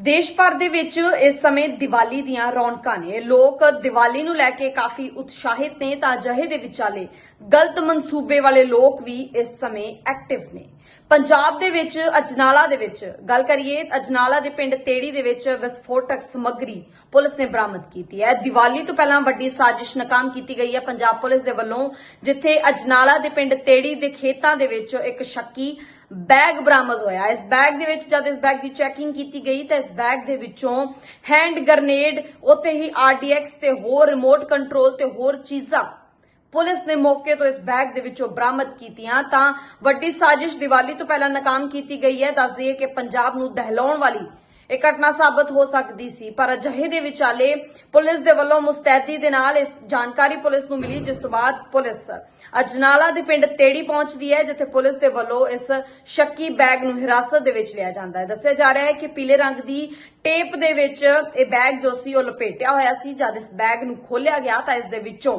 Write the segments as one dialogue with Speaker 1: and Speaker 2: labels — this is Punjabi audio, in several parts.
Speaker 1: ਦੇਸ਼ ਭਰ ਦੇ ਵਿੱਚ ਇਸ ਸਮੇਂ ਦੀਵਾਲੀ ਦੀਆਂ ਰੌਣਕਾਂ ਨੇ। ਲੋਕ ਦੀਵਾਲੀ ਨੂੰ ਲੈ ਕੇ ਕਾਫੀ ਉਤਸ਼ਾਹਿਤ ਨੇ ਤਾਂ ਅਜਿਹੇ ਦੇ ਵਿਚਾਲੇ ਗਲਤ ਮਨਸੂਬੇ ਵਾਲੇ ਲੋਕ ਵੀ ਇਸ ਸਮੇਂ ਐਕਟਿਵ ਨੇ। ਪੰਜਾਬ ਦੇ ਵਿੱਚ, ਅਜਨਾਲਾ ਦੇ ਵਿੱਚ ਗੱਲ ਕਰੀਏ, ਅਜਨਾਲਾ ਦੇ ਪਿੰਡ ਤੇੜੀ ਦੇ ਵਿੱਚ ਵਿਸਫੋਟਕ ਸਮੱਗਰੀ ਪੁਲਿਸ ਨੇ ਬਰਾਮਦ ਕੀਤੀ ਹੈ। ਦੀਵਾਲੀ ਤੋਂ ਪਹਿਲਾਂ ਵੱਡੀ ਸਾਜ਼ਿਸ਼ ਨਾਕਾਮ ਕੀਤੀ ਗਈ ਹੈ। ਪੰਜਾਬ ਪੁਲਿਸ ਦੇ ਵੱਲੋਂ ਜਿੱਥੇ ਅਜਨਾਲਾ ਦੇ ਪਿੰਡ ਤੇੜੀ ਦੇ ਖੇਤਾਂ ਦੇ ਵਿੱਚ ਇੱਕ ਸ਼ੱਕੀ ਬੈਗ ਬਰਾਮਦ ਹੋਇਆ। ਇਸ ਬੈਗ ਦੇ ਵਿੱਚ ਜਦ ਇਸ ਬੈਗ ਦੀ ਚੈਕਿੰਗ ਕੀਤੀ ਗਈ ਤਾਂ ਇਸ ਬੈਗ ਦੇ ਵਿੱਚੋਂ ਹੈਂਡ ਗ੍ਰਨੇਡ ਉੱਤੇ ਹੀ ਆਰਡੀਐਕਸ ਤੇ ਹੋਰ ਰਿਮੋਟ ਕੰਟਰੋਲ ਤੇ ਹੋਰ ਚੀਜ਼ਾਂ ਪੁਲਿਸ ਨੇ ਮੌਕੇ ਤੋਂ ਇਸ ਬੈਗ ਦੇ ਵਿੱਚੋਂ ਬਰਾਮਦ ਕੀਤੀਆਂ। ਤਾਂ ਵੱਡੀ ਸਾਜ਼ਿਸ਼ ਦੀਵਾਲੀ ਤੋਂ ਪਹਿਲਾਂ ਨਾਕਾਮ ਕੀਤੀ ਗਈ ਹੈ। ਦੱਸ ਦਈਏ ਕਿ ਪੰਜਾਬ ਨੂੰ ਦਹਿਲਾਉਣ ਵਾਲੀ ਇਹ ਘਟਨਾ ਸਾਬਤ ਹੋ ਸਕਦੀ ਸੀ। ਪਰ ਅਜਿਹੇ ਦੇ ਵਿਚਾਲੇ ਪੁਲਿਸ ਦੇ ਵੱਲੋਂ ਮੁਸਤੈਦੀ ਦੇ ਨਾਲ ਇਸ ਜਾਣਕਾਰੀ ਪੁਲਿਸ ਨੂੰ ਮਿਲੀ, ਜਿਸ ਤੋਂ ਬਾਅਦ ਪੁਲਿਸ ਅਜਨਾਲਾ ਦੇ ਪਿੰਡ ਤੇੜੀ ਪਹੁੰਚਦੀ ਹੈ, ਜਿੱਥੇ ਪੁਲਿਸ ਦੇ ਵੱਲੋਂ ਇਸ ਸ਼ੱਕੀ ਬੈਗ ਨੂੰ ਹਿਰਾਸਤ ਦੇ ਵਿੱਚ ਲਿਆ ਜਾਂਦਾ ਹੈ। ਦੱਸਿਆ ਜਾ ਰਿਹਾ ਹੈ ਕਿ ਪੀਲੇ ਰੰਗ ਦੀ ਟੇਪ ਦੇ ਵਿੱਚ ਇਹ ਬੈਗ ਜੋ ਸੀ, ਉਹ ਲਪੇਟਿਆ ਹੋਇਆ ਸੀ। ਜਦ ਇਸ ਬੈਗ ਨੂੰ ਖੋਲਿਆ ਗਿਆ ਤਾਂ ਇਸ ਦੇ ਵਿੱਚੋਂ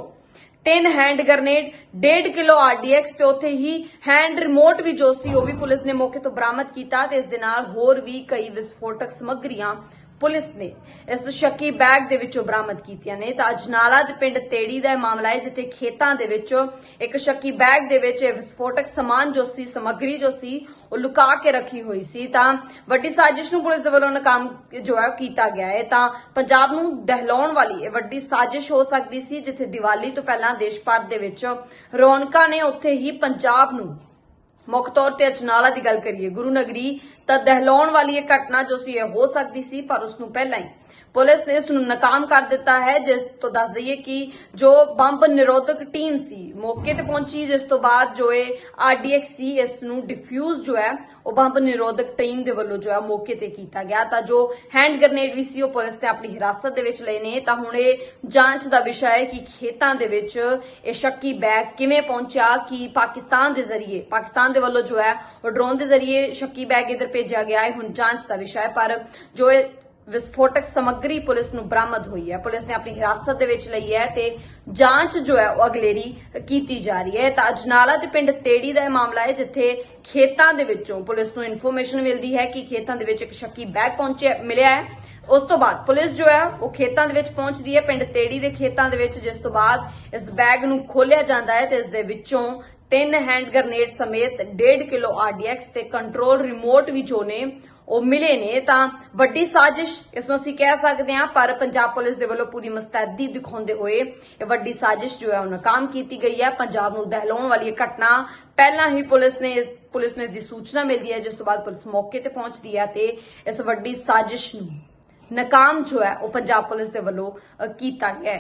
Speaker 1: ਤਿੰਨ ਹੈਂਡ ਗ੍ਰਨੇਡ 1.5 ਕਿਲੋ ਆਰਡੀਐਕਸ ਤੇ ਉੱਥੇ ਹੀ ਹੈਂਡ ਰਿਮੋਟ ਵੀ ਜੋ ਸੀ ਉਹ ਵੀ ਪੁਲਿਸ ਨੇ ਮੌਕੇ ਤੋਂ ਬਰਾਮਦ ਕੀਤਾ ਤੇ ਇਸ ਦੇ ਨਾਲ ਹੋਰ ਵੀ ਕਈ ਵਿਸਫੋਟਕ ਸਮੱਗਰੀਆਂ ਪੁਲਿਸ ਨੇ ਇਸ ਸ਼ੱਕੀ ਬੈਗ ਦੇ ਵਿੱਚੋਂ ਬਰਾਮਦ ਕੀਤੀਆਂ ਨੇ। ਤਾਂ ਅਜਨਾਲਾ ਦੇ ਪਿੰਡ ਤੇੜੀ ਦਾ ਮਾਮਲਾ ਹੈ, ਜਿੱਥੇ ਖੇਤਾਂ ਦੇ ਵਿੱਚੋਂ ਇੱਕ ਸ਼ੱਕੀ ਬੈਗ ਦੇ ਵਿੱਚ ਵਿਸਫੋਟਕ ਸਮਾਨ ਜੋ ਸੀ, ਸਮੱਗਰੀ ਜੋ ਸੀ, ਉਹ ਲੁਕਾ ਕੇ ਰੱਖੀ ਹੋਈ ਸੀ। ਤਾਂ ਵੱਡੀ ਸਾਜ਼ਿਸ਼ ਨੂੰ ਪੁਲਿਸ ਦੇ ਵੱਲੋਂ ਨਾਕਾਮ ਜੋ ਹੈ ਉਹ ਕੀਤਾ ਗਿਆ ਹੈ। ਤਾਂ ਪੰਜਾਬ ਨੂੰ ਦਹਿਲਾਉਣ ਵਾਲੀ ਇਹ ਵੱਡੀ ਸਾਜ਼ਿਸ਼ ਹੋ ਸਕਦੀ ਸੀ, ਜਿੱਥੇ ਦੀਵਾਲੀ ਤੋਂ ਪਹਿਲਾਂ ਦੇਸ਼ ਭਰ ਦੇ ਵਿੱਚ ਰੌਣਕਾਂ ਨੇ ਉੱਥੇ ਹੀ ਪੰਜਾਬ ਨੂੰ ਮੁੱਖ ਤੌਰ ਤੇ ਅਜਨਾਲਾ ਦੀ ਗੱਲ ਕਰੀਏ, ਗੁਰੂ ਨਗਰੀ ਤਾਂ ਦਹਿਲਾਉਣ ਵਾਲੀ ਇਹ ਘਟਨਾ ਜੋ ਸੀ ਇਹ ਹੋ ਸਕਦੀ ਸੀ, ਪਰ ਉਸ ਨੂੰ ਪਹਿਲਾਂ ਹੀ ਪੁਲਿਸ ਨੇ ਇਸ ਨੂੰ ਨਾਕਾਮ ਕਰ ਦਿੱਤਾ ਹੈ, ਜਿਸ ਤੋਂ ਦੱਸ ਦਈਏ ਕਿ ਜੋ ਬੰਬ ਨਿਰੋਧਕ ਟੀਮ ਸੀ, ਮੌਕੇ ਤੇ ਪਹੁੰਚੀ, ਜਿਸ ਤੋਂ ਬਾਅਦ ਜੋ ਇਹ ਆਰਡੀਐਕਸ ਸੀ, ਇਸ ਨੂੰ ਡਿਫਿਊਜ਼ ਜੋ ਹੈ, ਉਹ ਬੰਬ ਨਿਰੋਧਕ ਟੀਮ ਦੇ ਵੱਲੋਂ ਜੋ ਹੈ, ਮੌਕੇ ਤੇ ਕੀਤਾ ਗਿਆ। ਤਾਂ ਜੋ ਹੈਂਡ ਗ੍ਰਨੇਡ ਵੀ ਸੀ, ਉਹ ਪੁਲਿਸ ਨੇ ਆਪਣੀ ਹਿਰਾਸਤ ਦੇ ਵਿੱਚ ਲਏ ਨੇ। ਤਾਂ ਹੁਣ ਇਹ ਜਾਂਚ ਦਾ ਵਿਸ਼ਾ ਹੈ ਕਿ ਖੇਤਾਂ ਦੇ ਵਿੱਚ ਇਹ ਸ਼ੱਕੀ ਬੈਗ ਕਿਵੇਂ ਪਹੁੰਚਿਆ, ਕਿ ਪਾਕਿਸਤਾਨ ਦੇ ਜ਼ਰੀਏ, ਪਾਕਿਸਤਾਨ ਦੇ ਵੱਲੋਂ ਜੋ ਹੈ, ਉਹ ਡਰੋਨ ਦੇ ਜ਼ਰੀਏ ਸ਼ੱਕੀ ਬੈਗ ਇਧਰ ਭੇਜਿਆ ਗਿਆ ਹੈ। ਹੁਣ ਜਾਂਚ ਦਾ ਵਿਸ਼ਾ ਹੈ, ਪਰ ਜੋ ਵਿਸਫੋਟਕ ਸਮੱਗਰੀ ਪੁਲਿਸ ਨੂੰ ਬਰਾਮਦ ਹੋਈ ਹੈ। ਪੁਲਿਸ ਨੇ ਆਪਣੀ ਹਿਰਾਸਤ ਦੇ ਵਿੱਚ ਲਈ ਹੈ ਤੇ ਜਾਂਚ ਜੋ ਹੈ ਉਹ ਅਗਲੇਰੀ ਕੀਤੀ ਜਾ ਰਹੀ ਹੈ। ਤਾਂ ਅਜਨਾਲਾ ਦੇ ਪਿੰਡ ਤੇੜੀ ਦਾ ਇਹ ਮਾਮਲਾ ਹੈ ਜਿੱਥੇ ਖੇਤਾਂ ਦੇ ਵਿੱਚੋਂ ਪੁਲਿਸ ਨੂੰ ਇਨਫੋਰਮੇਸ਼ਨ ਮਿਲਦੀ ਹੈ ਕਿ ਖੇਤਾਂ ਦੇ ਵਿੱਚ ਇੱਕ ਸ਼ੱਕੀ ਬੈਗ ਪਹੁੰਚਿਆ, ਮਿਲਿਆ ਹੈ। ਉਸ ਤੋਂ ਬਾਅਦ ਪੁਲਿਸ ਜੋ ਹੈ ਉਹ ਖੇਤਾਂ ਦੇ ਵਿੱਚ ਪਹੁੰਚਦੀ ਹੈ। ਪਿੰਡ ਤੇੜੀ ਦੇ ਖੇਤਾਂ ਦੇ ਵਿੱਚ, ਜਿਸ ਤੋਂ ਬਾਅਦ ਇਸ ਬੈਗ ਨੂੰ ਖੋਲਿਆ ਜਾਂਦਾ ਹੈ ਤੇ ਇਸ ਦੇ ਵਿੱਚੋਂ ਤਿੰਨ ਹੈਂਡ ਗ੍ਰਨੇਡ ਸਮੇਤ 1.5 ਕਿਲੋ ਆਰਡੀਐਕਸ ਤੇ ਕੰਟਰੋਲ ਰਿਮੋਟ ਵੀ ਜੋ ਨੇ ਉਹ ਮਿਲੇ ਨੇ, ਤਾਂ ਵੱਡੀ ਸਾਜ਼ਿਸ਼ ਇਸ ਨੂੰ ਅਸੀਂ ਕਹਿ ਸਕਦੇ ਹਾਂ, ਪਰ ਪੰਜਾਬ ਪੁਲਿਸ ਦੇ ਵੱਲੋਂ ਪੂਰੀ ਮੁਸਤੈਦੀ ਦਿਖਾਉਂਦੇ ਹੋਏ ਇਹ ਵੱਡੀ ਸਾਜ਼ਿਸ਼ ਜੋ ਹੈ ਉਹ ਨਾਕਾਮ ਕੀਤੀ ਗਈ ਹੈ। ਪੰਜਾਬ ਨੂੰ ਦਹਿਲਾਉਣ ਵਾਲੀ ਇਹ ਘਟਨਾ ਪਹਿਲਾਂ ਹੀ ਪੁਲਿਸ ਨੇ ਇਸ ਪੁਲਿਸ ਨੇ ਦੀ ਸੂਚਨਾ ਮਿਲਦੀ ਹੈ, ਜਿਸ ਤੋਂ ਬਾਅਦ ਪੁਲਿਸ ਮੌਕੇ ਤੇ ਪਹੁੰਚਦੀ ਹੈ ਤੇ ਇਸ ਵੱਡੀ ਸਾਜ਼ਿਸ਼ ਨੂੰ ਨਾਕਾਮ ਜੋ ਹੈ ਉਹ ਪੰਜਾਬ ਪੁਲਿਸ ਦੇ ਵੱਲੋਂ ਕੀਤਾ ਗਿਆ ਹੈ।